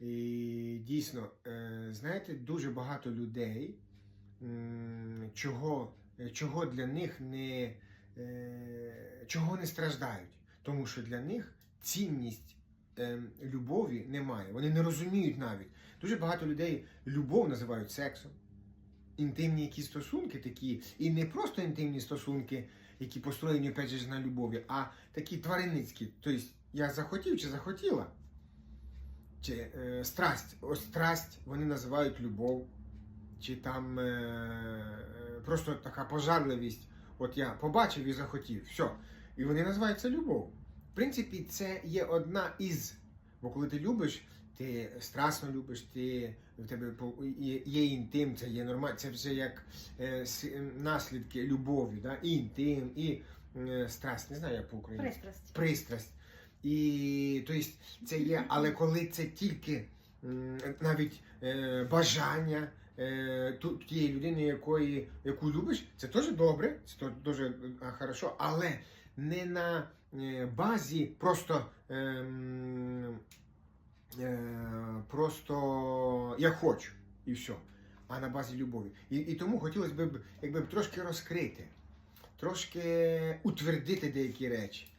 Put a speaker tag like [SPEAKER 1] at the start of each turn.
[SPEAKER 1] І дійсно, е, знаєте, дуже багато людей, чого, е, чого для них не, е, чого не страждають. Тому що для них цінність любові немає. Вони не розуміють навіть. Дуже багато людей любов називають сексом. Інтимні якісь стосунки такі, і не просто інтимні стосунки, які построєні опять же, на любові, а такі тваринницькі. Тобто я захотів чи захотіла. Чи е, страсть. Ось страсть вони називають любов. Чи там е, е, просто така пожарливість. От я побачив і захотів. Все. І вони називають це любов. В принципі, це є одна із. Бо коли ти любиш, ти страстно любиш, ти в тебе є, інтим, це є нормально, це все як е, наслідки любові, да? і інтим, і е, страсть. Не знаю, як по-українськи
[SPEAKER 2] Пристрасть.
[SPEAKER 1] пристрасть. І тобто, це є, але коли це тільки навіть е, бажання е, тієї людини, якої, яку любиш, це теж добре, це дуже е, хорошо, але не на е, базі просто. ем, е, просто я хочу і все, а на базі любові. І, і тому хотілося б, якби трошки розкрити, трошки утвердити деякі речі.